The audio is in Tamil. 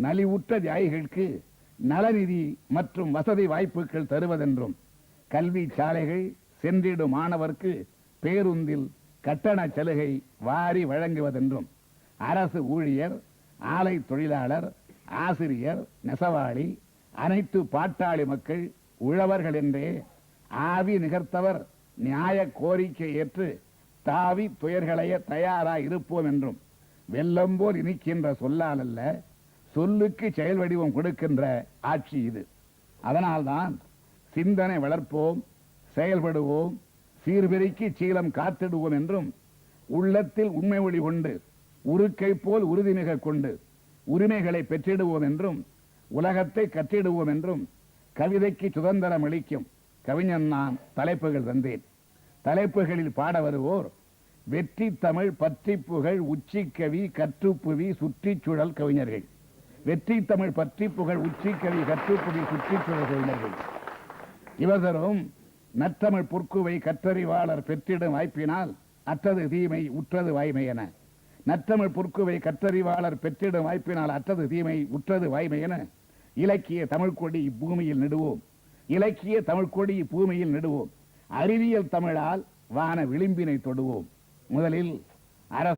நலிவுற்ற தியாகிகளுக்கு நலநிதி மற்றும் வசதி வாய்ப்புகள் தருவதென்றும் கல்வி சாலைகள் சென்றிடும் மாணவர்க்கு பேருந்தில் கட்டண சலுகை வாரி வழங்குவதென்றும் அரசு ஊழியர் ஆலை தொழிலாளர் ஆசிரியர் நெசவாளி அனைத்து பாட்டாளி மக்கள் உழவர்கள் என்றே ஆவி நிகர்த்தவர் நியாய கோரிக்கை ஏற்று தாவி துயர்களைய தயாராக இருப்போம் என்றும் வெள்ளம் போல் இனிக்கின்ற சொல்லால் அல்ல சொல்லுக்கு செயல் வடிவம் கொடுக்கின்ற ஆட்சி இது. அதனால்தான் சிந்தனை வளர்ப்போம் செயல்படுவோம் சீர்பெருக்கி சீலம் காத்திடுவோம் என்றும் உள்ளத்தில் உண்மை ஒளி கொண்டு உருக்கை போல் உறுதிமிக கொண்டு உரிமைகளை பெற்றிடுவோம் என்றும் உலகத்தை கற்றிடுவோம் என்றும் கவிதைக்கு சுதந்திரம் அளிக்கும் கவிஞன் நான் தலைப்புகள் தந்தேன். தலைப்புகளில் பாட வருவோர் வெற்றி தமிழ் பற்றி புகழ் உச்சிக்கவி கற்றுப்புவி சுற்றிச்சூழல் கவிஞர்கள். வெற்றி தமிழ் பற்றி புகழ் உச்சி கவி சுற்றிச்சூழல் சுற்றிச்சுழல் இவசரும் நற்றமிழ் பொற்குவை கற்றறிவாளர் பெற்றிடும் வாய்ப்பினால் அற்றது தீமை உற்றது வாய்மை என. நற்றமிழ் பொற்குவை கற்றறிவாளர் பெற்றிடும் வாய்ப்பினால் அற்றது தீமை உற்றது வாய்மை என இலக்கிய தமிழ் கொடி இப்பூமியில் நடுவோம். இலக்கிய தமிழ் கொடி இப்பூமியில் நடுவோம். அறிவியல் தமிழால் வான விளிம்பினை தொடுவோம். முதலில் அரசு